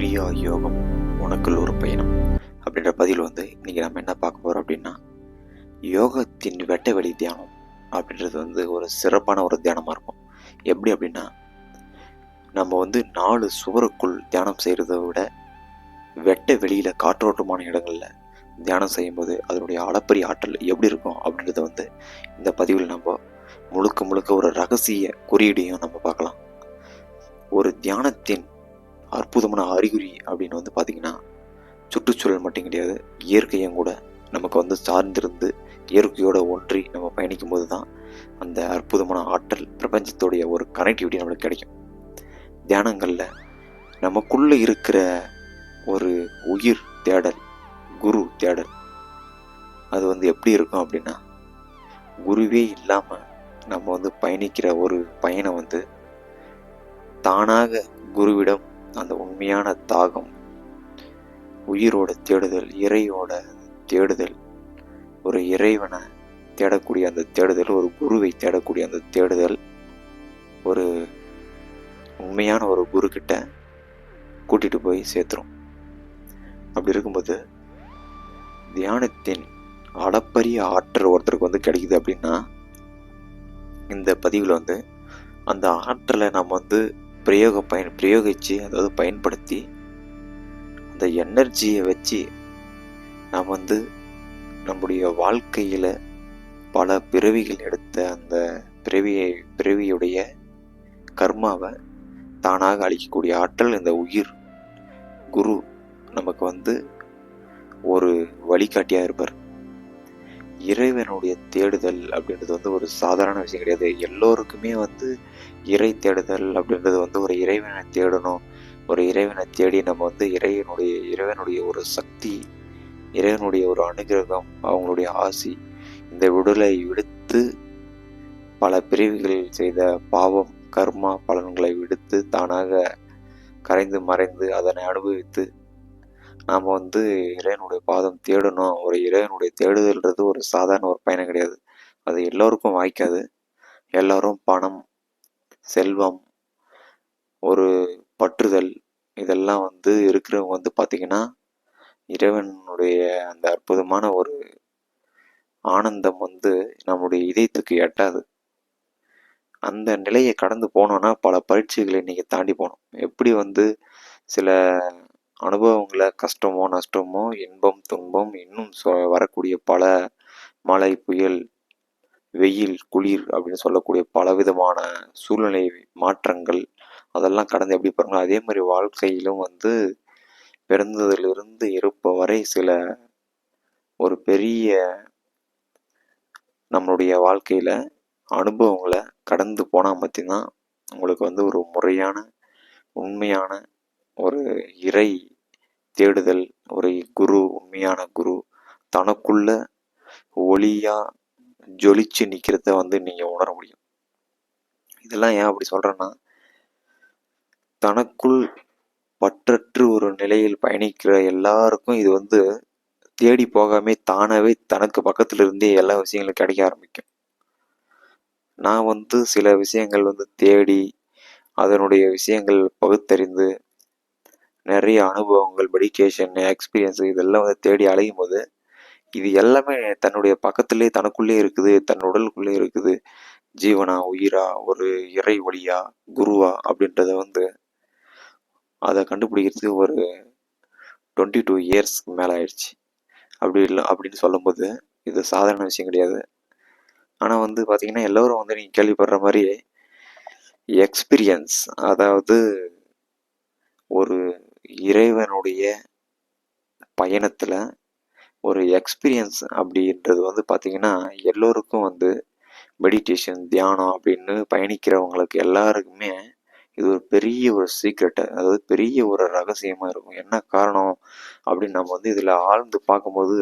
கிரியா யோகம் உனக்குள் ஒரு பயணம். அப்படின்ற பதில் வந்து இன்றைக்கி நம்ம என்ன பார்க்க போகிறோம் அப்படின்னா யோகத்தின் வெட்ட வெளி தியானம் அப்படின்றது வந்து ஒரு சிறப்பான ஒரு தியானமாக இருக்கும். எப்படி அப்படின்னா நம்ம வந்து நாலு சுவருக்குள் தியானம் செய்கிறத விட வெட்ட வெளியில் காற்றோட்டமான இடங்களில் தியானம் செய்யும்போது அதனுடைய அளப்பரிய ஆற்றல் எப்படி இருக்கும் அப்படின்றத வந்து இந்த பதிவில் நம்ம முழுக்க முழுக்க ஒரு ரகசிய குறியீடையும் நம்ம பார்க்கலாம். ஒரு தியானத்தின் அற்புதமான அறிகுறி அப்படின்னு வந்து பார்த்திங்கன்னா சுற்றுச்சூழல் மட்டும் கிடையாது இயற்கையும் கூட நமக்கு வந்து சார்ந்திருந்து இயற்கையோடு ஒன்றி நம்ம பயணிக்கும் போது தான் அந்த அற்புதமான ஆற்றல் பிரபஞ்சத்துடைய ஒரு கனெக்டிவிட்டி நம்மளுக்கு கிடைக்கும். தியானங்களில் நமக்குள்ளே இருக்கிற ஒரு உயிர் தேடல் குரு தேடல் அது வந்து எப்படி இருக்கும் அப்படின்னா குருவே இல்லாமல் நம்ம வந்து பயணிக்கிற ஒரு பயணம் வந்து தானாக குருவிடம் அந்த உண்மையான தாகம். உயிரோட தேடுதல் இறையோட தேடுதல். ஒரு இறைவனை தேடக்கூடிய அந்த தேடுதல் ஒரு குருவை தேடக்கூடிய அந்த தேடுதல். ஒரு உண்மையான ஒரு குரு கிட்ட கூட்டிட்டு போய் சேர்த்துரும். அப்படி இருக்கும்போது தியானத்தின் அளப்பரிய ஆற்றல் ஒருத்தருக்கு வந்து கிடைக்குது அப்படின்னா இந்த பதிவில் வந்து அந்த ஆற்றலை நம்ம வந்து பிரயோக பயன் பிரயோகித்து அதாவது பயன்படுத்தி அந்த எனர்ஜியை வச்சு நாம் வந்து நம்முடைய வாழ்க்கையில் பல பிறவிகள் எடுத்த அந்த பிறவியை பிறவியுடைய கர்மாவை தானாக அழிக்கக்கூடிய ஆற்றல் இந்த உயிர் குரு நமக்கு வந்து ஒரு வழிகாட்டியாக இருப்பார். இறைவனுடைய தேடுதல் அப்படின்றது வந்து ஒரு சாதாரண விஷயம் கிடையாது. எல்லோருக்குமே வந்து இறை தேடுதல் அப்படின்றது வந்து ஒரு இறைவனை தேடணும். ஒரு இறைவனை தேடி நம்ம வந்து இறைவனுடைய இறைவனுடைய ஒரு சக்தி இறைவனுடைய ஒரு அனுகிரகம் அவங்களுடைய ஆசி இந்த விடுதலை விடுத்து பல பிரிவுகளில் செய்த பாவம் கர்மா பலன்களை விடுத்து தானாக கரைந்து மறைந்து அதனை அனுபவித்து நாம் வந்து இறைவனுடைய பாதம் தேடணும். ஒரு இறைவனுடைய தேடுதல்ன்றது ஒரு சாதாரண ஒரு பயணம் கிடையாது. அது எல்லோருக்கும் வாய்க்காது. எல்லோரும் பணம் செல்வம் ஒரு பற்றுதல் இதெல்லாம் வந்து இருக்கிறவங்க வந்து பார்த்திங்கன்னா இறைவனுடைய அந்த அற்புதமான ஒரு ஆனந்தம் வந்து நம்முடைய இதயத்துக்கு எட்டாது. அந்த நிலையை கடந்து போனோன்னா பல பரீட்சைகளை இன்னைக்கு தாண்டி போனோம். எப்படி வந்து சில அனுபவங்களை கஷ்டமோ நஷ்டமோ இன்பம் துன்பம் இன்னும் வரக்கூடிய பல மழை புயல் வெயில் குளிர் அப்படின்னு சொல்லக்கூடிய பலவிதமான சூழ்நிலை மாற்றங்கள் அதெல்லாம் கடந்து எப்படி பாருங்களோ அதே மாதிரி வாழ்க்கையிலும் வந்து பிறந்ததிலிருந்து இருப்ப வரை சில ஒரு பெரிய நம்மளுடைய வாழ்க்கையில் அனுபவங்களை கடந்து போனால் மட்டும்தான் உங்களுக்கு வந்து ஒரு முறையான உண்மையான ஒரு இறை தேடுதல் ஒரு குரு உண்மையான குரு தனக்குள்ள ஒளியா ஜொலிச்சு நிற்கிறத வந்து நீங்கள் உணர முடியும். இதெல்லாம் ஏன் அப்படி சொல்கிறேன்னா தனக்குள் பற்றற்று ஒரு நிலையில் பயணிக்கிற எல்லாருக்கும் இது வந்து தேடி போகாமே தானாகவே தனக்கு பக்கத்துல இருந்தே எல்லா விஷயங்களும் கிடைக்க ஆரம்பிக்கும். நான் வந்து சில விஷயங்கள் வந்து தேடி அதனுடைய விஷயங்கள் பகுத்தறிந்து நிறைய அனுபவங்கள் மெடிக்கேஷன் எக்ஸ்பீரியன்ஸ் இதெல்லாம் வந்து தேடி அலையும் போது இது எல்லாமே தன்னுடைய பக்கத்துலேயே தனக்குள்ளே இருக்குது தன் உடலுக்குள்ளே இருக்குது. ஜீவனா உயிரா ஒரு இறை வழியா குருவா அப்படின்றத வந்து அதை கண்டுபிடிக்கிறதுக்கு ஒரு டுவெண்ட்டி டூ இயர்ஸ்க்கு மேலே ஆயிடுச்சு. அப்படி இல்லை அப்படின்னு சொல்லும்போது இது சாதாரண விஷயம் கிடையாது. ஆனால் வந்து பார்த்தீங்கன்னா எல்லோரும் வந்து நீங்கள் கேள்விப்படுற மாதிரி எக்ஸ்பீரியன்ஸ் அதாவது ஒரு இறைவனுடைய பயணத்தில் ஒரு எக்ஸ்பீரியன்ஸ் அப்படின்றது வந்து பார்த்திங்கன்னா எல்லோருக்கும் வந்து மெடிடேஷன் தியானம் அப்படின்னு பயணிக்கிறவங்களுக்கு எல்லாருக்குமே இது ஒரு பெரிய ஒரு சீக்ரெட்டு அதாவது பெரிய ஒரு ரகசியமாக இருக்கும். என்ன காரணம் அப்படின்னு நம்ம வந்து இதில் ஆழ்ந்து பார்க்கும்போது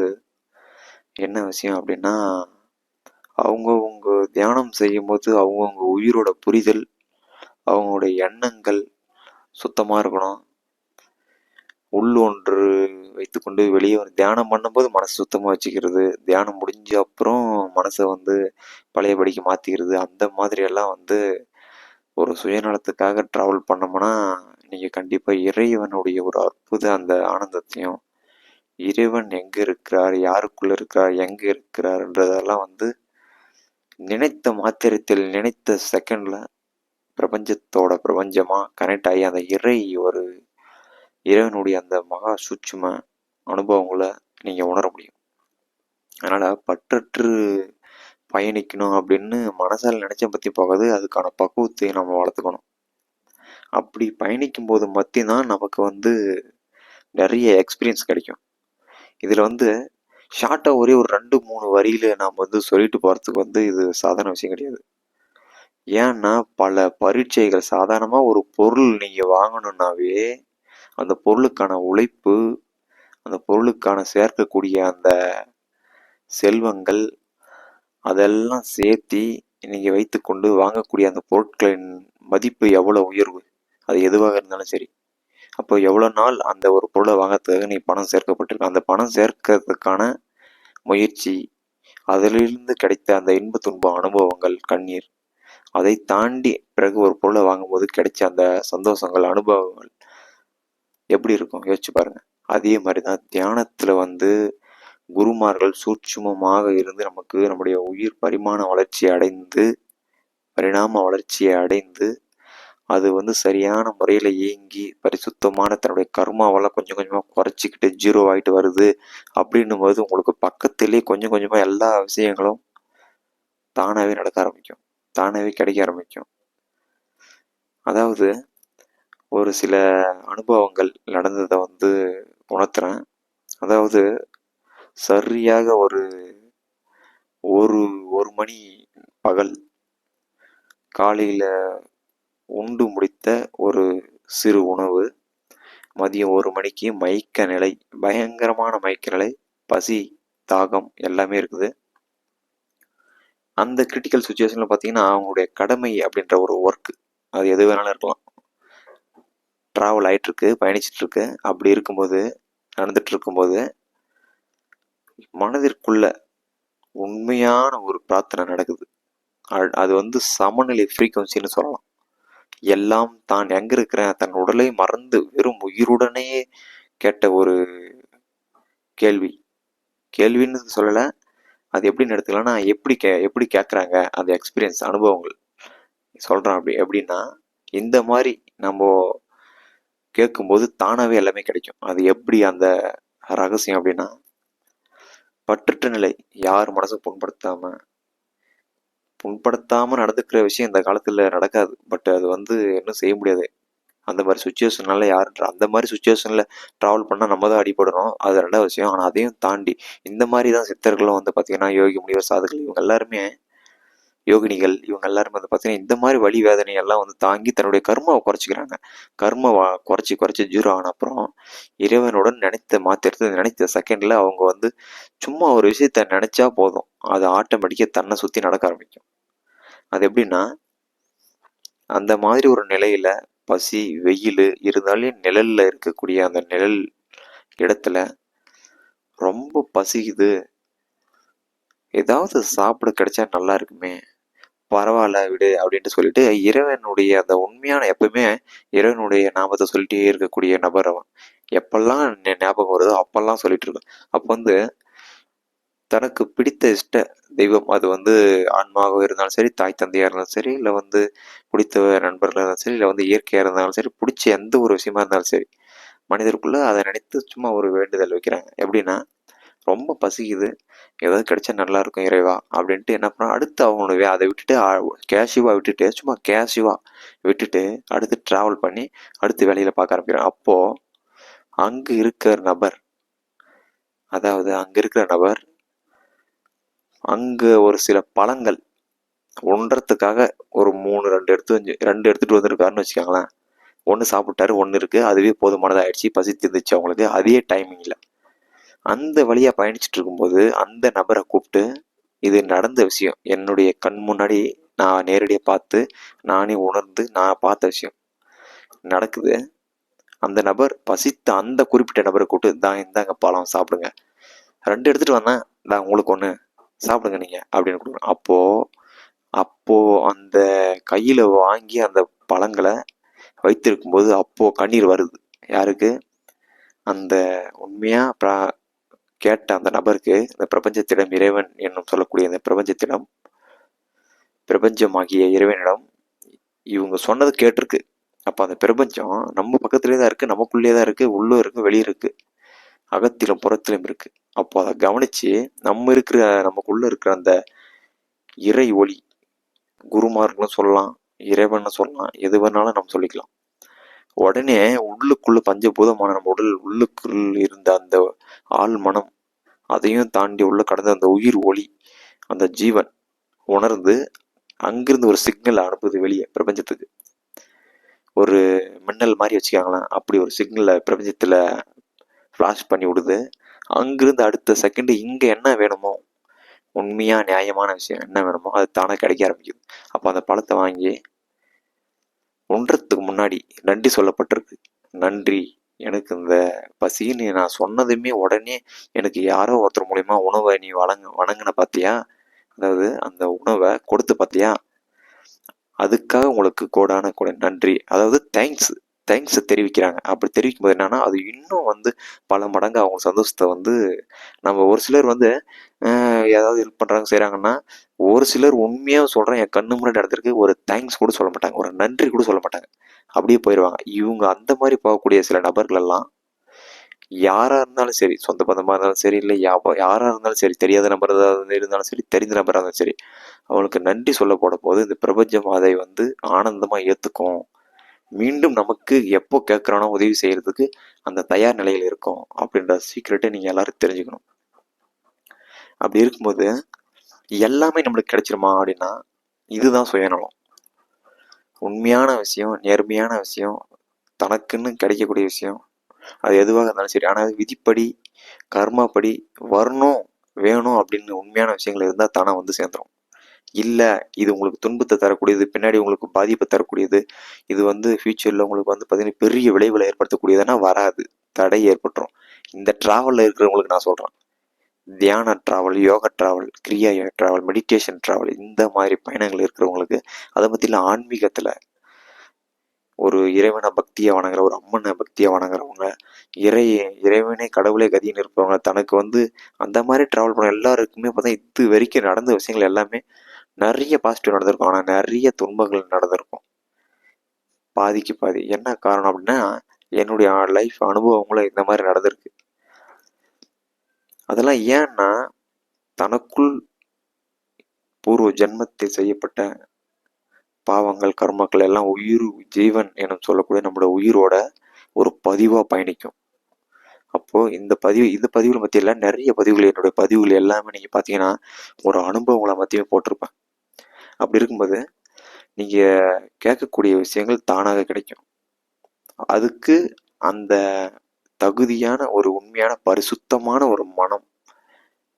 என்ன விஷயம் அப்படின்னா அவங்கவுங்க தியானம் செய்யும்போது அவங்கவுங்க உயிரோட புரிதல் அவங்களுடைய எண்ணங்கள் சுத்தமாக இருக்கணும். உள் ஒன்று வைத்துக்கொண்டு வெளியே வந்து தியானம் பண்ணும்போது மனசு சுத்தமாக வச்சுக்கிறது. தியானம் முடிஞ்ச அப்புறம் மனசை வந்து பழையபடிக்கு மாற்றிக்கிறது அந்த மாதிரியெல்லாம் வந்து ஒரு சுயநலத்துக்காக ட்ராவல் பண்ணோம்னா நீங்கள் கண்டிப்பாக இறைவனுடைய ஒரு அற்புத அந்த ஆனந்தத்தையும் இறைவன் எங்கே இருக்கிறார் யாருக்குள்ளே இருக்கிறார் எங்கே இருக்கிறார்ன்றதெல்லாம் வந்து நினைத்த மாத்திரத்தில் நினைத்த செகண்டில் பிரபஞ்சத்தோட பிரபஞ்சமாக கனெக்ட் ஆகி அந்த இறை ஒரு இறைவனுடைய அந்த மகா சூட்சும அனுபவங்களை நீங்கள் உணர முடியும். அதனால் பற்றற்று பயணிக்கணும் அப்படின்னு மனசால் நினச்ச பற்றி போகாது அதுக்கான பக்குவத்தை நம்ம வளர்த்துக்கணும். அப்படி பயணிக்கும் போது மட்டும்தான் நமக்கு வந்து நிறைய எக்ஸ்பீரியன்ஸ் கிடைக்கும். இதில் வந்து ஷார்ட்டாக ஒரே ஒரு ரெண்டு மூணு வரியில நாம் வந்து சொல்லிட்டு போகிறதுக்கு வந்து இது சாதாரண விஷயம் கிடையாது. ஏன்னா பல பரீட்சைகள் சாதாரணமாக ஒரு பொருள் நீங்கள் வாங்கணுன்னாவே அந்த பொருளுக்கான உழைப்பு அந்த பொருளுக்கான சேர்க்கக்கூடிய அந்த செல்வங்கள் அதெல்லாம் சேர்த்தி நீங்கள் வைத்துக்கொண்டு வாங்கக்கூடிய அந்த பொருட்களின் மதிப்பு எவ்வளோ உயர்வு? அது எதுவாக இருந்தாலும் சரி. அப்போ எவ்வளோ நாள் அந்த ஒரு பொருளை வாங்கறதுக்காக நீ பணம் சேர்க்கப்பட்டிருக்க அந்த பணம் சேர்க்கறதுக்கான முயற்சி அதிலிருந்து கிடைத்த அந்த இன்ப துன்ப அனுபவங்கள் கண்ணீர் அதை தாண்டி பிறகு ஒரு பொருளை வாங்கும்போது கிடைச்ச அந்த சந்தோஷங்கள் அனுபவங்கள் எப்படி இருக்கும்? யோசிச்சு பாருங்க. அதே மாதிரி தான் தியானத்துல வந்து குருமார்கள் சூட்சுமமாக இருந்து நமக்கு நம்முடைய உயிர் பரிமாண வளர்ச்சியை அடைந்து பரிணாம வளர்ச்சியை அடைந்து அது வந்து சரியான முறையில் இயங்கி பரிசுத்தமான தன்னுடைய கர்மாவெல்லாம் கொஞ்சம் கொஞ்சமாக குறைச்சிக்கிட்டு ஜீரோ ஆகிட்டு வருது அப்படின்னும் போது உங்களுக்கு பக்கத்திலே கொஞ்சம் கொஞ்சமாக எல்லா விஷயங்களும் தானாகவே நடக்க ஆரம்பிக்கும். தானாகவே கிடைக்க ஆரம்பிக்கும். அதாவது ஒரு சில அனுபவங்கள் நடந்ததை வந்து உணர்த்துறேன். அதாவது சரியாக ஒரு ஒரு ஒரு மணி பகல் காலையில் உண்டு முடித்த ஒரு சிறு உணவு மதியம் ஒரு மணிக்கு மயக்க நிலை பயங்கரமான மயக்க நிலை பசி தாகம் எல்லாமே இருக்குது. அந்த கிரிட்டிக்கல் சுச்சுவேஷனில் பார்த்தீங்கன்னா அவங்களுடைய கடமை அப்படின்ற ஒரு ஒர்க் அது எது வேணாலும் இருக்கலாம். ட்ராவல் ஆகிட்டுருக்கு பயணிச்சிட்ருக்கு அப்படி இருக்கும்போது நடந்துட்டு இருக்கும்போது மனதிற்குள்ள உண்மையான ஒரு பிரார்த்தனை நடக்குது. அது வந்து சமநிலை ஃப்ரீக்குவன்சின்னு சொல்லலாம். எல்லாம் தான் எங்கே இருக்கிறேன் தன் உடலை மறந்து வெறும் உயிருடனே கேட்ட ஒரு கேள்வி. கேள்வின்னு சொல்லலை அது எப்படின்னு எடுத்துக்கலாம்னா எப்படி கே எப்படி கேட்குறாங்க அந்த எக்ஸ்பீரியன்ஸ் அனுபவங்கள். சொல்கிறேன் அப்படி. எப்படின்னா இந்த மாதிரி நம்ம கேட்கும்போது தானாகவே எல்லாமே கிடைக்கும். அது எப்படி அந்த ரகசியம் அப்படின்னா பற்றற்ற நிலை யார் மனசை புண்படுத்தாம புண்படுத்தாம நடந்துக்கிற விஷயம் இந்த காலத்துல நடக்காது. பட் அது வந்து இன்னும் செய்ய முடியாது. அந்த மாதிரி சுச்சுவேஷனால யாருன்ற அந்த மாதிரி சுச்சுவேஷனில் ட்ராவல் பண்ணால் நம்ம தான் அடிபடணும். அது ரெண்டாவது விஷயம். ஆனால் அதையும் தாண்டி இந்த மாதிரி தான் சித்தர்களும் வந்து பார்த்தீங்கன்னா யோகி முனிவர் சாதுகள் இவங்க எல்லாருமே யோகினிகள் இவங்க எல்லாரும் வந்து பார்த்தீங்கன்னா இந்த மாதிரி வழி வேதனையெல்லாம் வந்து தாங்கி தன்னுடைய கர்மாவை குறைச்சிக்கிறாங்க. கர்மாவை குறைச்சி குறைச்சி ஜீரோ ஆன அப்புறம் இறைவனுடன் நினைத்த மாத்திரத்தை நினைத்த செகண்டில் அவங்க வந்து சும்மா ஒரு விஷயத்த நினைச்சா போதும். அது ஆட்டோமேட்டிக்காக தன்னை சுற்றி நடக்க ஆரம்பிக்கும். அது எப்படின்னா அந்த மாதிரி ஒரு நிலையில் பசி வெயில் இருந்தாலே நிழலில் இருக்கக்கூடிய அந்த நிழல் இடத்துல ரொம்ப பசிக்குது. ஏதாவது சாப்பிட கிடைச்சா நல்லா இருக்குமே பரவாயில்ல விடு அப்படின்ட்டு சொல்லிட்டு இறைவனுடைய அந்த உண்மையான எப்பவுமே இறைவனுடைய நாமத்தை சொல்லிட்டே இருக்கக்கூடிய நபர் அவன். எப்பெல்லாம் ஞாபகம் வருதோ அப்பெல்லாம் சொல்லிட்டு இருக்கான். அப்போ வந்து தனக்கு பிடித்த இஷ்ட தெய்வம் அது வந்து ஆன்மாவாக இருந்தாலும் சரி தாய் தந்தையாக இருந்தாலும் சரி இல்லை வந்து பிடித்த நண்பர்களாக இருந்தாலும் சரி இல்லை வந்து இயற்கையாக இருந்தாலும் சரி பிடிச்ச எந்த ஒரு விஷயமா இருந்தாலும் சரி மனிதருக்குள்ளே அதை நினைத்து சும்மா ஒரு வேண்டுதல் வைக்கிறாங்க. எப்படின்னா ரொம்ப பசிக்குது. ஏதாவது கிடைச்சா நல்லா இருக்கும் இறைவா அப்படின்ட்டு என்ன பண்ணா அடுத்து அவங்களுடைய அதை விட்டுட்டு கேஷிவா விட்டுட்டு சும்மா கேஷிவா விட்டுட்டு அடுத்து டிராவல் பண்ணி அடுத்து வேலையில பார்க்க ஆரம்பிக்கிறாங்க. அப்போ அங்கு இருக்கிற நபர் அதாவது அங்கே இருக்கிற நபர் அங்கே ஒரு சில பழங்கள் ஒன்றத்துக்காக ஒரு மூணு ரெண்டு எடுத்து ரெண்டு எடுத்துட்டு வந்திருக்காருன்னு வச்சுக்கோங்களேன். ஒன்று சாப்பிட்டாரு ஒன்று இருக்குது அதுவே போதுமானதாக ஆயிடுச்சு பசி தந்துச்சு அவங்களுக்கு அதே டைமிங்கில் அந்த வழியாக பயணிச்சுட்டு இருக்கும்போது அந்த நபரை கூப்பிட்டு இது நடந்த விஷயம். என்னுடைய கண் முன்னாடி நான் நேரடியாக பார்த்து நானே உணர்ந்து நான் பார்த்த விஷயம். நடக்குது. அந்த நபர் பசித்த அந்த குறிப்பிட்ட நபரை கூப்பிட்டு தான் இந்தாங்க பழம் சாப்பிடுங்க. ரெண்டு எடுத்துகிட்டு வந்தேன் தான் உங்களுக்கு ஒன்று சாப்பிடுங்க நீங்கள் அப்படின்னு கொடுக்கணும். அப்போது அப்போது அந்த கையில் வாங்கி அந்த பழங்களை வைத்திருக்கும்போது அப்போது கண்ணீர் வருது. யாருக்கு? அந்த உண்மையாக கேட்ட அந்த நபருக்கு இந்த பிரபஞ்சத்திடம் இறைவன் என்னும் சொல்லக்கூடிய இந்த பிரபஞ்சத்திடம் பிரபஞ்சமாகிய இறைவனிடம் இவங்க சொன்னது கேட்டிருக்கு. அப்போ அந்த பிரபஞ்சம் நம்ம பக்கத்துலேயே தான் இருக்குது நமக்குள்ளேயே தான் இருக்குது உள்ளே இருக்குது வெளியே இருக்குது அகத்திலும் புறத்திலும் இருக்குது அப்போ அதை கவனித்து நம்ம இருக்கிற நமக்குள்ளே இருக்கிற அந்த இறை ஒளி குருமார்களும் சொல்லலாம் இறைவன்னு சொல்லலாம் எது வேணாலும் நம்ம சொல்லிக்கலாம். உடனே உள்ளுக்குள்ள பஞ்சபூதமான நம்ம உடல் உள்ளுக்குள் இருந்த அந்த ஆள் மனம் அதையும் தாண்டி உள்ள கடந்த அந்த உயிர் ஒளி அந்த ஜீவன் உணர்ந்து அங்கிருந்து ஒரு சிக்னல் அனுப்புது வெளியே பிரபஞ்சத்துக்கு. ஒரு மின்னல் மாதிரி வச்சுக்காங்களேன். அப்படி ஒரு சிக்னலை பிரபஞ்சத்தில் ஃப்ளாஷ் பண்ணி விடுது. அங்கிருந்து அடுத்த செகண்டு இங்கே என்ன வேணுமோ உண்மையாக நியாயமான விஷயம் என்ன வேணுமோ அது தானே கிடைக்க ஆரம்பிக்குது. அப்போ அந்த பழத்தை வாங்கி ஒன்றத்துக்கு முன்னாடி நன்றி சொல்லப்பட்டிருக்கு. நன்றி. எனக்கு இந்த பசின்னு நான் சொன்னதுமே உடனே எனக்கு யாரோ ஒருத்தர் மூலயமா உணவை நீ வழங்க வணங்கின பார்த்தியா அதாவது அந்த உணவை கொடுத்து பார்த்தியா அதுக்காக உங்களுக்கு கோடான கூட நன்றி. அதாவது தேங்க்ஸ் தேங்க்ஸ் தெரிவிக்கிறாங்க. அப்படி தெரிவிக்கும் போது என்னன்னா அது இன்னும் வந்து பல மடங்கு அவங்க சந்தோஷத்தை வந்து நம்ம ஒரு சிலர் வந்து ஏதாவது ஹெல்ப் பண்ணுறாங்க செய்கிறாங்கன்னா ஒரு சிலர் உண்மையாக சொல்கிறேன் என் கண்ணு முன்னாடி நடந்திருக்கு ஒரு தேங்க்ஸ் கூட சொல்ல மாட்டாங்க ஒரு நன்றி கூட சொல்ல மாட்டாங்க. அப்படியே போயிடுவாங்க இவங்க அந்த மாதிரி போகக்கூடிய சில நபர்கள் எல்லாம் இருந்தாலும் சரி சொந்த பந்தமாக இருந்தாலும் சரி இல்லை யாராக இருந்தாலும் சரி தெரியாத நபர் ஏதாவது இருந்தாலும் சரி தெரிந்த நபராக இருந்தாலும் சரி அவங்களுக்கு நன்றி சொல்ல போட போது இந்த பிரபஞ்சம் அதை வந்து ஆனந்தமாக ஏற்றுக்கும் மீண்டும் நமக்கு எப்போ கேட்குறானோ உதவி செய்கிறதுக்கு அந்த தயார் நிலையில் இருக்கும் அப்படின்ற சீக்கிரட்டை நீங்கள் எல்லாரும் தெரிஞ்சுக்கணும். அப்படி இருக்கும்போது எல்லாமே நம்மளுக்கு கிடைச்சிருமா அப்படின்னா இதுதான் சுயநலம். உண்மையான விஷயம் நேர்மையான விஷயம் தனக்குன்னு கிடைக்கக்கூடிய விஷயம் அது எதுவாக இருந்தாலும் சரி. ஆனால் விதிப்படி கர்மாப்படி வரணும் வேணும் அப்படின்னு உண்மையான விஷயங்கள் இருந்தால் தானே வந்து சேர்ந்துடும் இல்லை இது உங்களுக்கு துன்பத்தை தரக்கூடியது பின்னாடி உங்களுக்கு பாதிப்பை தரக்கூடியது இது வந்து ஃபியூச்சரில் உங்களுக்கு வந்து பார்த்தீங்கன்னா பெரிய விளைவுகளை ஏற்படுத்தக்கூடியதுன்னா வராது. தடை ஏற்பட்டுரும். இந்த ட்ராவலில் இருக்கிறவங்களுக்கு நான் சொல்கிறேன் தியான ட்ராவல் யோகா ட்ராவல் கிரியா ட்ராவல் மெடிடேஷன் ட்ராவல் இந்த மாதிரி பயணங்கள் இருக்கிறவங்களுக்கு அதை பற்றியில் ஆன்மீகத்தில் ஒரு இறைவனை பக்தியை வணங்குற ஒரு அம்மனை பக்தியை வணங்குறவங்க இறை இறைவனே கடவுளே கதின்னு இருப்பவங்க தனக்கு வந்து அந்த மாதிரி ட்ராவல் பண்ண எல்லாருக்குமே பார்த்தா இது வரைக்கும் நடந்த விஷயங்கள் எல்லாமே நிறைய பாசிட்டிவ் நடந்திருக்கும். ஆனால் நிறைய துன்பங்கள் நடந்திருக்கும். பாதிக்கு பாதி. என்ன காரணம் அப்படின்னா என்னுடைய லைஃப் அனுபவங்களும் இந்த மாதிரி நடந்திருக்கு. அதெல்லாம் ஏன்னா தனக்குள் பூர்வ ஜென்மத்தில் செய்யப்பட்ட பாவங்கள் கர்மக்கள் எல்லாம் உயிர் ஜீவன் எனும் சொல்லக்கூடிய நம்மளோட உயிரோட ஒரு பதிவா பயணிக்கும். அப்போ இந்த பதிவு இந்த பதிவுல மத்தியெல்லாம் நிறைய பதிவுகள் என்னுடைய பதிவுகள் எல்லாமே நீங்க பார்த்தீங்கன்னா ஒரு அனுபவங்களை மத்தியமே போட்டிருப்பேன். அப்படி இருக்கும்போது நீங்கள் கேட்கக்கூடிய விஷயங்கள் தானாக கிடைக்கும். அதுக்கு அந்த தகுதியான ஒரு உண்மையான பரிசுத்தமான ஒரு மனம்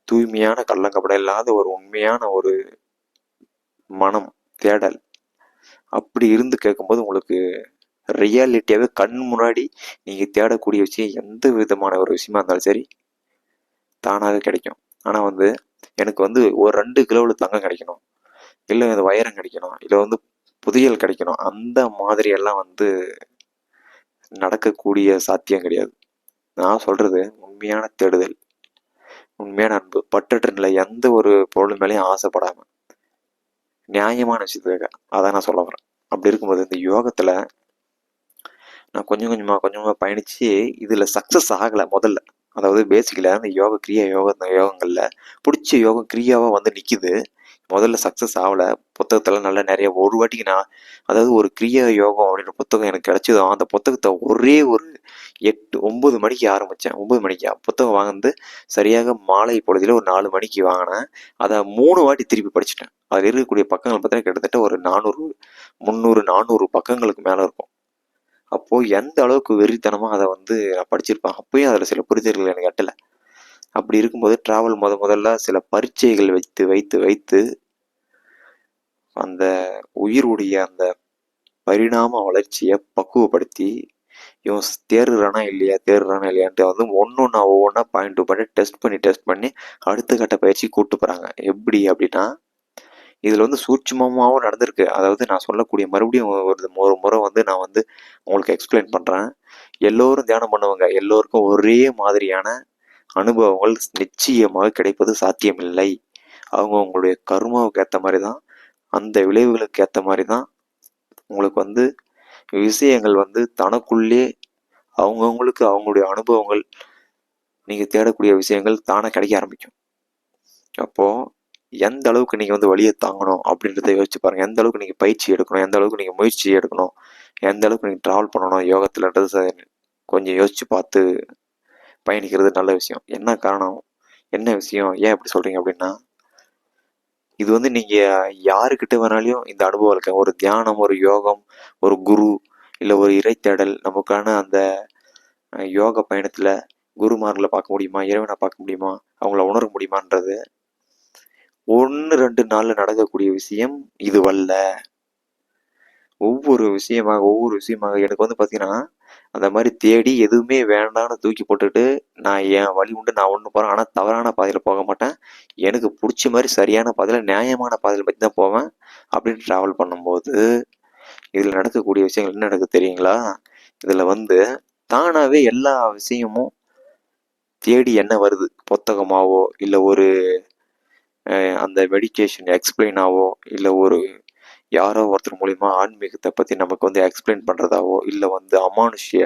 தூய்மையான கள்ளங்கப்படம் இல்லாத ஒரு உண்மையான ஒரு மனம் தேடல் அப்படி இருந்து கேட்கும்போது உங்களுக்கு ரியாலிட்டியாகவே கண் முன்னாடி நீங்கள் தேடக்கூடிய விஷயம் எந்த விதமான ஒரு விஷயமா இருந்தாலும் சரி தானாக கிடைக்கும். ஆனால் வந்து எனக்கு வந்து ஒரு ரெண்டு கிலோவில் தங்கம் கிடைக்கணும். இல்லை இந்த வைரம் கிடைக்கணும் இல்லை வந்து புதையல் கிடைக்கணும் அந்த மாதிரி எல்லாம் வந்து நடக்கக்கூடிய சாத்தியம் கிடையாது. நான் சொல்றது உண்மையான தேடுதல் உண்மையான அன்பு பற்றற்ற நிலை எந்த ஒரு பொருள் மேலேயும் ஆசைப்படாம நியாயமான விஷயத்துக்காக அதான் நான் சொல்ல வரேன். அப்படி இருக்கும்போது இந்த யோகத்துல நான் கொஞ்சம் கொஞ்சமா கொஞ்சமா பயணிச்சு இதுல சக்சஸ் ஆகல முதல்ல. அதாவது பேசிக்கல அந்த யோக கிரியா யோக இந்த யோகங்கள்ல பிடிச்ச யோகம் கிரியாவா வந்து நிக்குது. முதல்ல சக்சஸ் ஆகல. புத்தகத்தில் நல்லா நிறைய ஒரு வாட்டிக்கு நான் அதாவது ஒரு கிரியா யோகம் அப்படின்ற புத்தகம் எனக்கு கிடச்சதும் அந்த புத்தகத்தை ஒரே ஒரு எட்டு ஒம்பது மணிக்கு ஆரம்பித்தேன் ஒம்பது மணிக்கு? புத்தகம் வாங்கினது சரியாக மாலை பொழுதில் ஒரு நாலு மணிக்கு வாங்கினேன். அதை மூணு வாட்டி திருப்பி படிச்சிட்டேன். அதில் இருக்கக்கூடிய பக்கங்கள் பார்த்தீங்கன்னா கிட்டத்தட்ட ஒரு நானூறு முந்நூறு நானூறு பக்கங்களுக்கு மேலே இருக்கும். அப்போது எந்த அளவுக்கு வெறித்தனமாக அதை வந்து நான் படிச்சிருப்பேன். அப்போயும் அதில் சில புரிதல்கள் எனக்கு எட்டலை. அப்படி இருக்கும்போது ட்ராவல் முத முதல்ல சில பரீட்சைகள் வைத்து வைத்து வைத்து அந்த உயிருடைய அந்த பரிணாம வளர்ச்சியை பக்குவப்படுத்தி இவன் தேர்றானா இல்லையா தேர்றானா இல்லையான்ட்டு வந்து ஒன்று ஒன்றா ஒவ்வொன்றா பாயிண்ட் டூ பண்ணி டெஸ்ட் பண்ணி டெஸ்ட் பண்ணி அடுத்த கட்ட பயிற்சி கூட்டு போகிறாங்க எப்படி அப்படின்னா இதில் வந்து சூட்சமாகவும் நடந்திருக்கு. அதாவது நான் சொல்லக்கூடிய மறுபடியும் ஒரு ஒரு முறை வந்து நான் வந்து உங்களுக்கு எக்ஸ்பிளைன் பண்ணுறேன் எல்லோரும் தியானம் பண்ணுவாங்க. எல்லோருக்கும் ஒரே மாதிரியான அனுபவங்கள் நிச்சயமாக கிடைப்பது சாத்தியமில்லை. அவங்க உங்களுடைய கர்மாவுக்கு ஏற்ற மாதிரி தான் அந்த விளைவுகளுக்கு ஏற்ற மாதிரி தான் உங்களுக்கு வந்து விஷயங்கள் வந்து தனக்குள்ளே அவங்கவுங்களுக்கு அவங்களுடைய அனுபவங்கள் நீங்கள் தேடக்கூடிய விஷயங்கள் தானே கிடைக்க ஆரம்பிக்கும். அப்போது எந்த அளவுக்கு நீங்கள் வந்து வழியை தாங்கணும் அப்படின்றத யோசிச்சு பாருங்கள் எந்த அளவுக்கு நீங்கள் பயிற்சி எடுக்கணும் எந்த அளவுக்கு நீங்கள் முயற்சி எடுக்கணும் எந்த அளவுக்கு நீங்கள் ட்ராவல் பண்ணணும் யோகத்தில்ன்றது கொஞ்சம் யோசிச்சு பார்த்து பயணிக்கிறது நல்ல விஷயம். என்ன காரணம்? என்ன விஷயம்? ஏன் அப்படி சொல்கிறீங்க அப்படின்னா இது வந்து நீங்கள் யாருக்கிட்ட வேணாலையும் இந்த அனுபவம் இருக்க. ஒரு தியானம் ஒரு யோகம் ஒரு குரு இல்லை ஒரு இறைத்தேடல் நமக்கான அந்த யோக பயணத்தில் குருமார்களை பார்க்க முடியுமா? இறைவனை பார்க்க முடியுமா? அவங்கள உணர முடியுமான்றது ஒன்று ரெண்டு நாளில் நடக்கக்கூடிய விஷயம் இதுவல்ல. ஒவ்வொரு விஷயமாக ஒவ்வொரு விஷயமாக எனக்கு வந்து பார்த்தீங்கன்னா அந்த மாதிரி தேடி எதுவுமே வேண்டாம்னு தூக்கி போட்டுட்டு நான் என் வழி உண்டு நான் ஒன்று போகிறேன் ஆனால் தவறான பாதையில் போக மாட்டேன். எனக்கு பிடிச்ச மாதிரி சரியான பாதையில் நியாயமான பாதையில் பற்றி தான் போவேன். அப்படின்னு ட்ராவல் பண்ணும்போது இதில் நடக்கக்கூடிய விஷயங்கள் என்ன நடக்குது தெரியுங்களா? இதில் வந்து தானாகவே எல்லா விஷயமும் தேடி என்ன வருது? புத்தகமாவோ இல்லை ஒரு அந்த மெடிடேஷன் எக்ஸ்பிளைனாவோ இல்லை ஒரு யாரோ ஒருத்தர் மூலிமா ஆன்மீகத்தை பற்றி நமக்கு வந்து எக்ஸ்பிளைன் பண்ணுறதாவோ இல்லை வந்து அமானுஷ்ய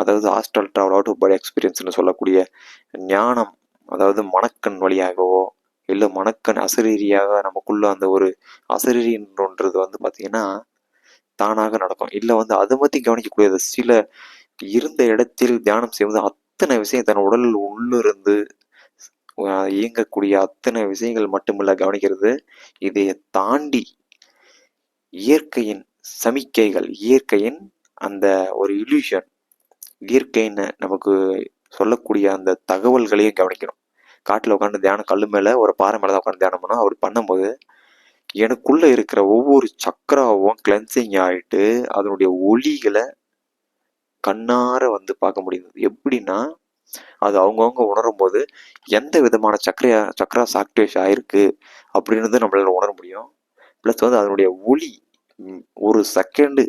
அதாவது ஹாஸ்டல் ட்ராவல் அவுட் பை எக்ஸ்பீரியன்ஸ்னு சொல்லக்கூடிய ஞானம் அதாவது மணக்கண் வழியாகவோ இல்லை மணக்கண் அசரீரியாக நமக்குள்ள அந்த ஒரு அசரீரின்றது வந்து பார்த்திங்கன்னா தானாக நடக்கும். இல்லை வந்து அதை பற்றி கவனிக்கக்கூடியது. சில இருந்த இடத்தில் தியானம் செய்வது அத்தனை விஷயம் தன் உடலில் உள்ளிருந்து இயங்கக்கூடிய அத்தனை விஷயங்கள் மட்டுமில்ல கவனிக்கிறது. இதை தாண்டி இயற்கையின் சமிக்கைகள் இயற்கையின் அந்த ஒரு இல்யூஷன் இயற்கைன்னு நமக்கு சொல்லக்கூடிய அந்த தகவல்களையும் கவனிக்கணும். காட்டில் உட்காந்து தியானம் கல் மேலே ஒரு பாறை மேலே தான் உட்காந்து தியானம் பண்ணோம் அப்படி பண்ணும்போது எனக்குள்ளே இருக்கிற ஒவ்வொரு சக்கராவும் கிளென்சிங் ஆகிட்டு அதனுடைய ஒளிகளை கண்ணார வந்து பார்க்க முடியுது எப்படின்னா அது அவங்கவுங்க உணரும் போது எந்த விதமான சக்கரையா சக்கரா ஆக்டிவேஷன் ஆயிருக்கு அப்படின்றது நம்மளால உணர முடியும். ப்ளஸ் வந்து அதனுடைய ஒளி ஒரு செகண்டு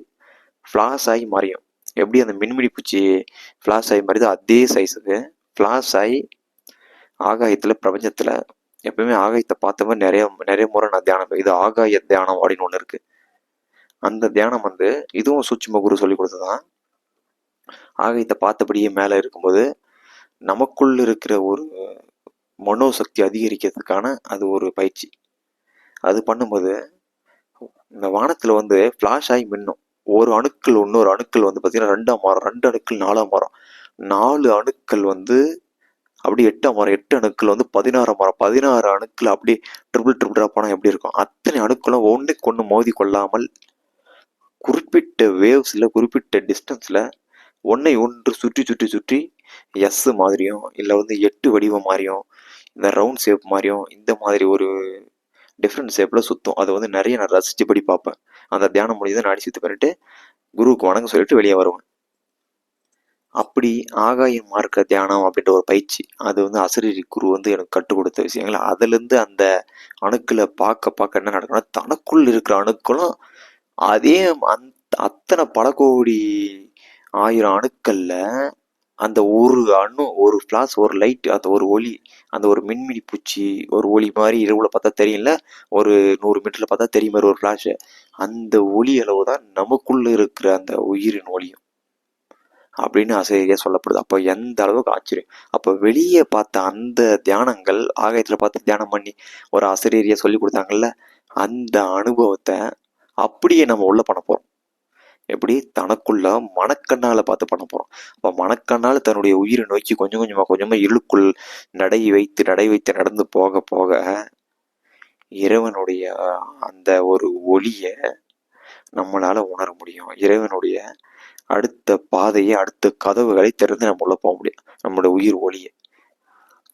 ஃப்ளாஷ் ஆகி மாறியும். எப்படி அந்த மின்மினி பூச்சி ஃப்ளாஷ் ஆகி மாறிதோ அதே சைஸுக்கு ஃப்ளாஷ் ஆகி ஆகாயத்தில் பிரபஞ்சத்தில் எப்பவுமே ஆகாயத்தை பார்த்த மாதிரி நிறைய நிறைய முறை நான் தியானம் இது ஆகாய தியானம் அப்படின்னு ஒன்று இருக்குது அந்த தியானம் வந்து இதுவும் சூட்சும குரு சொல்லி கொடுத்ததான் ஆகாயத்தை பார்த்தபடியே மேலே இருக்கும்போது நமக்குள் இருக்கிற ஒரு மனோசக்தி அதிகரிக்கிறதுக்கான அது ஒரு பயிற்சி. அது பண்ணும்போது இந்த வானத்தில் வந்து ஃப்ளாஷ் ஆகி மின்னும். ஒரு அணுக்கள் இன்னொரு அணுக்கள் வந்து பார்த்தீங்கன்னா ரெண்டாம் மரம் ரெண்டு அணுக்கள் நாலாம் மரம் நாலு அணுக்கள் வந்து அப்படி எட்டாம் மரம் எட்டு அணுக்கள் வந்து பதினாறாம் மரம் பதினாறு அணுக்கள் அப்படி ட்ரிபிள் ட்ரிபிள் ட்ராப் ஆனால் எப்படி இருக்கும்? அத்தனை அணுக்களும் ஒன்றுக்கு ஒன்று மோதி கொள்ளாமல் குறிப்பிட்ட வேவ்ஸில் குறிப்பிட்ட டிஸ்டன்ஸில் ஒன்றை ஒன்று சுற்றி சுற்றி சுற்றி எஸ் மாதிரியும் இல்லை வந்து எட்டு வடிவம் மாதிரியும் இந்த ரவுண்ட் ஷேப் மாதிரியும் இந்த மாதிரி ஒரு டிஃப்ரெண்ட் ஷேப்பில் சுற்றும் அதை வந்து நிறைய நான் ரசிச்சுப்படி பார்ப்பேன். அந்த தியானம் முடிஞ்சதை நான் அடிச்சு பண்ணிட்டு குருவுக்கு வணங்க சொல்லிட்டு வெளியே வருவேன். அப்படி ஆகாயம் மார்க்க தியானம் அப்படின்ற ஒரு பயிற்சி அது வந்து அசரீரி குரு வந்து எனக்கு கற்றுக் கொடுத்த விஷயங்கள். அதுலேருந்து அந்த அணுக்களை பார்க்க பார்க்க என்ன நடக்கும்னா தனக்குள் இருக்கிற அணுக்களும் அதே அந் அத்தனை பல கோடி ஆயிரம் அணுக்கள்ல அந்த ஒரு அணு ஒரு ஃப்ளாஷ் ஒரு லைட் அந்த ஒரு ஒளி அந்த ஒரு மின்மினி பூச்சி ஒரு ஒளி மாதிரி இரவுல பார்த்தா தெரியல ஒரு நூறு மீட்டரில் பார்த்தா தெரியும் மாதிரி ஒரு ஃப்ளாஷு அந்த ஒளி அளவு தான் நமக்குள்ளே இருக்கிற அந்த உயிரின் ஒளியும். அப்படின்னு ஆசிரியர் சொல்லப்படுது. அப்போ எந்த அளவுக்கு ஆச்சரியம். அப்போ வெளியே பார்த்த அந்த தியானங்கள் ஆகாயத்தில் பார்த்து தியானம் பண்ணி ஒரு ஆசிரியரையே சொல்லி கொடுத்தாங்கல்ல அந்த அனுபவத்தை அப்படியே நம்ம உள்ளே பண்ண போகிறோம் எப்படி தனக்குள்ள மனக்கண்ணால் பார்த்து பண்ண போகிறோம் அப்போ மனக்கண்ணால் தன்னுடைய உயிரை நோக்கி கொஞ்சம் கொஞ்சமாக கொஞ்சமாக இருளுக்குள் நடை வைத்து நடை வைத்து நடந்து போக போக இறைவனுடைய அந்த ஒரு ஒளியை நம்மளால் உணர முடியும். இறைவனுடைய அடுத்த பாதையை அடுத்த கதவுகளை திறந்து நம்ம உள்ள போக முடியும். நம்மளோட உயிர் ஒளியை.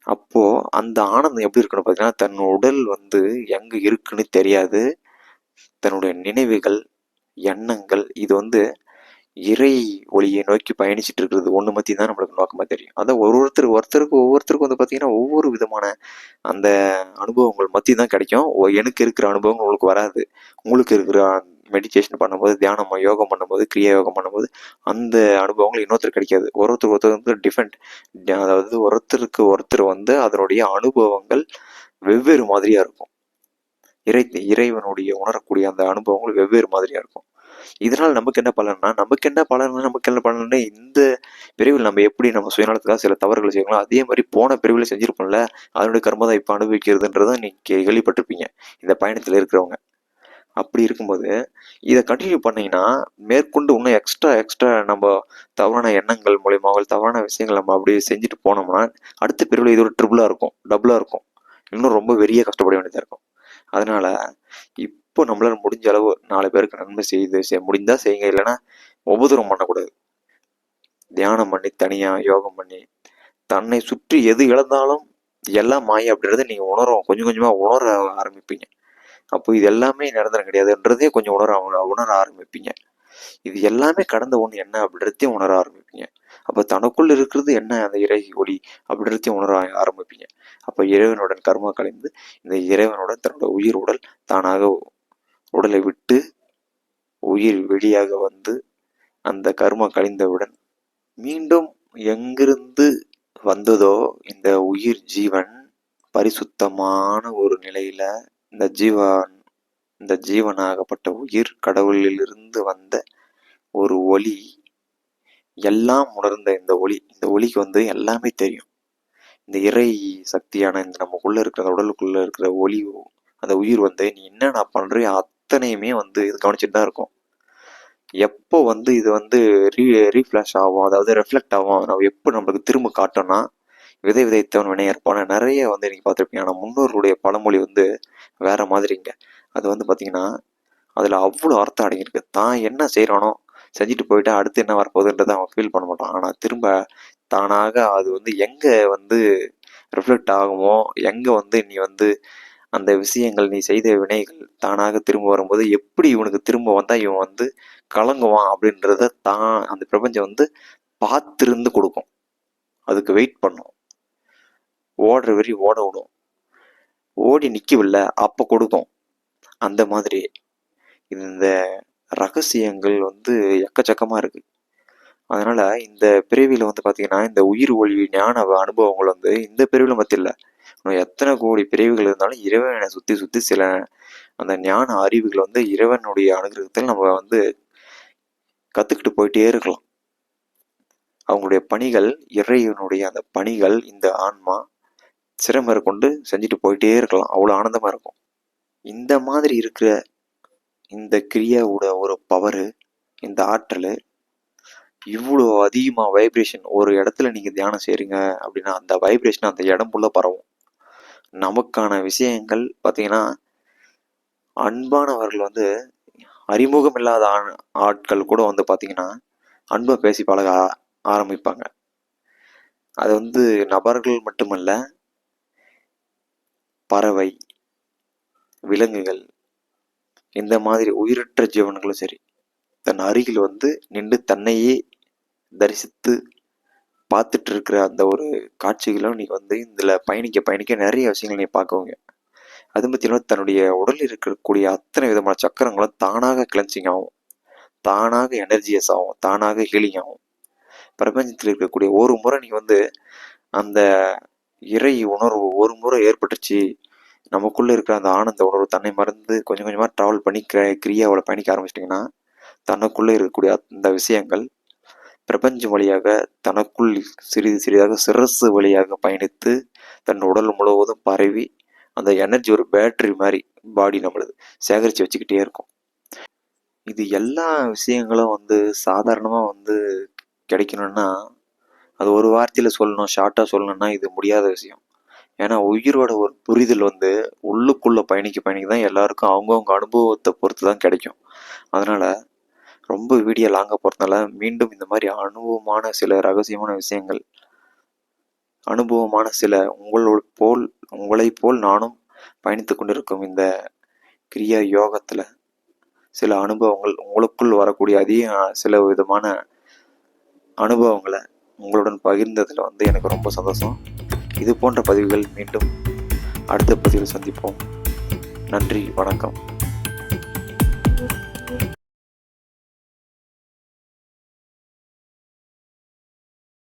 அப்போது அந்த ஆனந்தம் எப்படி இருக்குன்னு பார்த்தீங்கன்னா தன் உடல் வந்து எங்கே இருக்குன்னு தெரியாது. தன்னுடைய நினைவுகள் எண்ணங்கள் இது வந்து இறை ஒளியை நோக்கி பயணிச்சுட்டு இருக்கிறது. ஒன்று மத்தி தான் நம்மளுக்கு நோக்கமாக தெரியும். அதான் ஒரு ஒருத்தர் ஒருத்தருக்கு ஒவ்வொருத்தருக்கும் வந்து பார்த்தீங்கன்னா ஒவ்வொரு விதமான அந்த அனுபவங்கள் மத்தி தான் கிடைக்கும் எனக்கு இருக்கிற அனுபவங்கள் உங்களுக்கு வராது. உங்களுக்கு இருக்கிற மெடிடேஷன் பண்ணும்போது தியானம் யோகம் பண்ணும்போது கிரியா யோகம் பண்ணும்போது அந்த அனுபவங்கள் இன்னொருத்தர் கிடைக்காது. ஒருத்தர் ஒருத்தர் வந்து டிஃப்ரெண்ட் அதாவது ஒருத்தருக்கு ஒருத்தர் வந்து அதனுடைய அனுபவங்கள் வெவ்வேறு மாதிரியாக இருக்கும். இறை இறைவனுடைய உணரக்கூடிய அந்த அனுபவங்கள் வெவ்வேறு மாதிரியா இருக்கும். இதனால் நமக்கு என்ன பலன்னா நமக்கு என்ன பலன் நமக்கு என்ன பலன்னு இந்த பிரிவில் நம்ம எப்படி நம்ம சுயநலத்துக்காக சில தவறுகளை செய்யணும் அதே மாதிரி போன பிரிவில் செஞ்சிருப்போம்ல அதனுடைய கர்மம் தான் இப்போ அனுபவிக்கிறதுன்றதை நீங்கள் கேள்விப்பட்டிருப்பீங்க இந்த பயணத்தில் இருக்கிறவங்க. அப்படி இருக்கும்போது இதை கண்டினியூ பண்ணிங்கன்னா மேற்கொண்டு இன்னும் எக்ஸ்ட்ரா எக்ஸ்ட்ரா நம்ம தவறான எண்ணங்கள் மூலியமாக தவறான விஷயங்கள் நம்ம அப்படியே செஞ்சுட்டு போனோம்னா அடுத்த பிரிவில் இது ஒரு ட்ரிபிளாக இருக்கும் டபுளாக இருக்கும். இன்னும் ரொம்ப வெறிய கஷ்டப்பட வேண்டியதாக இருக்கும். அதனால இப்போ நம்மளால் முடிஞ்ச அளவு நாலு பேருக்கு நன்மை செய்து செய்- முடிந்தா செய்யுங்க. இல்லைன்னா உபதூரம் பண்ணக்கூடாது. தியானம் பண்ணி தனியாக யோகம் பண்ணி தன்னை சுற்றி எது இழந்தாலும் எல்லாம் மாய அப்படின்றத நீங்கள் உணரும் கொஞ்சம் கொஞ்சமாக உணர ஆரம்பிப்பீங்க. அப்போ இது எல்லாமே நிரந்தரம் கிடையாதுன்றதே கொஞ்சம் உணர உணர ஆரம்பிப்பீங்க. இது எல்லாமே கடந்த ஒண்ணு என்ன அப்படின்றதையும் உணர ஆரம்பிப்பீங்க. அப்போ தனக்குள்ள இருக்கிறது என்ன? அந்த இறை ஒளி அப்படின்றதையும் உணர ஆரம்பிப்பீங்க. அப்ப இறைவனுடன் கர்மா கலைந்து இந்த இறைவனுடன் தன்னோட உயிர் உடல் தானாக உடலை விட்டு உயிர் வெளியாக வந்து அந்த கர்மா கழிந்தவுடன் மீண்டும் எங்கிருந்து வந்ததோ இந்த உயிர் ஜீவன் பரிசுத்தமான ஒரு நிலையில இந்த ஜீவன் இந்த ஜீவனாகப்பட்ட உயிர் கடவுளிலிருந்து வந்த ஒரு ஒளி எல்லாம் உணர்ந்த இந்த ஒளி. இந்த ஒளிக்கு வந்து எல்லாமே தெரியும். இந்த இறை சக்தியான இந்த நமக்குள்ள இருக்கிற அந்த உடலுக்குள்ள இருக்கிற ஒளி அந்த உயிர் வந்து நீ என்ன நான் பண்றியோ அத்தனையுமே வந்து இது கவனிச்சுட்டு தான் இருக்கும். எப்போ வந்து இது வந்து ரீ ரீஃப்ளாஷ் ஆகும் அதாவது ரெஃப்ளெக்ட் ஆகும் நம்ம எப்போ நம்மளுக்கு திரும்ப காட்டோம்னா விதை விதைத்தவன் வினையற்பான நிறைய வந்து நீங்கள் பார்த்துருப்பீங்க. ஆனால் முன்னோர்களுடைய பழமொழி வந்து வேற மாதிரிங்க அது வந்து பார்த்தீங்கன்னா அதில் அவ்வளோ அர்த்தம் அடங்கியிருக்கு. தான் என்ன செய்கிறானோ செஞ்சுட்டு போயிட்டா அடுத்து என்ன வரப்போகுதுன்றதை அவன் ஃபீல் பண்ண மாட்டான். ஆனால் திரும்ப தானாக அது வந்து எங்கே வந்து ரிஃப்ளெக்ட் ஆகுமோ எங்கே வந்து நீ வந்து அந்த விஷயங்கள் நீ செய்த வினைகள் தானாக திரும்ப வரும்போது எப்படி இவனுக்கு திரும்ப வந்தால் இவன் வந்து கலங்குவான் அப்படின்றத தான் அந்த பிரபஞ்சம் வந்து பார்த்துருந்து கொடுக்கும். அதுக்கு வெயிட் பண்ணும். ஓடுற வரி ஓட விடும். ஓடி நிற்கவில்லை அப்போ கொடுக்கும். அந்த மாதிரி. இந்த ரகசியங்கள் வந்து எக்கச்சக்கமாக இருக்குது அதனால் இந்த பிறவியில் வந்து பார்த்திங்கன்னா இந்த உயிர் ஒளி ஞான அனுபவங்கள் வந்து இந்த பிரிவில் மட்டும் இல்லை இன்னும் எத்தனை கோடி பிரிவுகள் இருந்தாலும் இறைவனை சுற்றி சுற்றி சில அந்த ஞான அறிவுகள் வந்து இறைவனுடைய அனுகிரகத்தில் நம்ம வந்து கற்றுக்கிட்டு போயிட்டே இருக்கலாம். அவங்களுடைய பணிகள் இறைவனுடைய அந்த பணிகள் இந்த ஆன்மா சிறமரை கொண்டு செஞ்சுட்டு போயிட்டே இருக்கலாம். அவ்வளோ ஆனந்தமாக இருக்கும். இந்த மாதிரி இருக்கிற இந்த கிரியாவோட ஒரு பவரு இந்த ஆற்றல் இவ்வளோ அதிகமாக வைப்ரேஷன் ஒரு இடத்துல நீங்கள் தியானம் செய்கிறீங்க அப்படின்னா அந்த வைப்ரேஷன் அந்த இடம் ஃபுல்லாக பரவும். நமக்கான விஷயங்கள் பார்த்தீங்கன்னா அன்பானவர்கள் வந்து அறிமுகம் இல்லாத ஆண்- ஆட்கள் கூட வந்து பார்த்திங்கன்னா அன்பை பேசி பழக ஆ- ஆரம்பிப்பாங்க. அது வந்து நபர்கள் மட்டுமல்ல பறவை விலங்குகள் இந்த மாதிரி உயிரற்ற ஜீவன்களும் சரி தன் அருகில் வந்து நின்று தன்னையே தரிசித்து பார்த்துட்டு இருக்கிற அந்த ஒரு காட்சிகளும் நீ வந்து இதில் பயணிக்க பயணிக்க நிறைய விஷயங்கள் நீ பார்க்குவீங்க. அது பற்றியும் தன்னுடைய உடலில் இருக்கக்கூடிய அத்தனை விதமான சக்கரங்களும் தானாக கிளன்சிங் ஆகும். தானாக எனர்ஜியஸ் ஆகும். தானாக ஹீலிங் ஆகும். பிரபஞ்சத்தில் இருக்கக்கூடிய ஒரு முறை நீ வந்து அந்த இறை உணர்வு ஒரு முறை ஏற்பட்டுச்சு. நமக்குள்ளே இருக்கிற அந்த ஆனந்த உணர்வு தன்னை மறந்து கொஞ்சம் கொஞ்சமாக ட்ராவல் பண்ணி கிர- கிரியாவில் பயணிக்க ஆரம்பிச்சிட்டிங்கன்னா தனக்குள்ளே இருக்கக்கூடிய அந்த விஷயங்கள் பிரபஞ்சம் வழியாக தனக்குள் சிறிது சிறிதாக சிரசு வழியாக பயணித்து தன் உடல் முழுவதும் பரவி அந்த எனர்ஜி ஒரு பேட்டரி மாதிரி பாடி நம்மளது சேகரித்து வச்சுக்கிட்டே இருக்கும். இது எல்லா விஷயங்களும் வந்து சாதாரணமாக வந்து கிடைக்கணும்னா அது ஒரு வார்த்தையில் சொல்லணும் ஷார்ட்டாக சொல்லணும்னா இது முடியாத விஷயம். ஏன்னா உயிரோட ஒரு புரிதல் வந்து உள்ளுக்குள்ளே பயணிக்க பயணிக்க தான் எல்லாருக்கும் அவங்கவுங்க அனுபவத்தை பொறுத்து தான் கிடைக்கும். அதனால் ரொம்ப வீடியோ லாங்காக போகிறதுனால மீண்டும் இந்த மாதிரி அனுபவமான சில ரகசியமான விஷயங்கள் அனுபவமான சில உங்களோட போல் உங்களைப் போல் நானும் பயணித்து கொண்டிருக்கும் இந்த கிரியா யோகத்தில் சில அனுபவங்கள் உங்களுக்குள் வரக்கூடிய அதிக சில விதமான அனுபவங்களை உங்களுடன் பகிர்ந்ததில் வந்து எனக்கு ரொம்ப சந்தோஷம். இது போன்ற பதிவுகள் மீண்டும் அடுத்த பதிவில் சந்திப்போம். நன்றி வணக்கம்.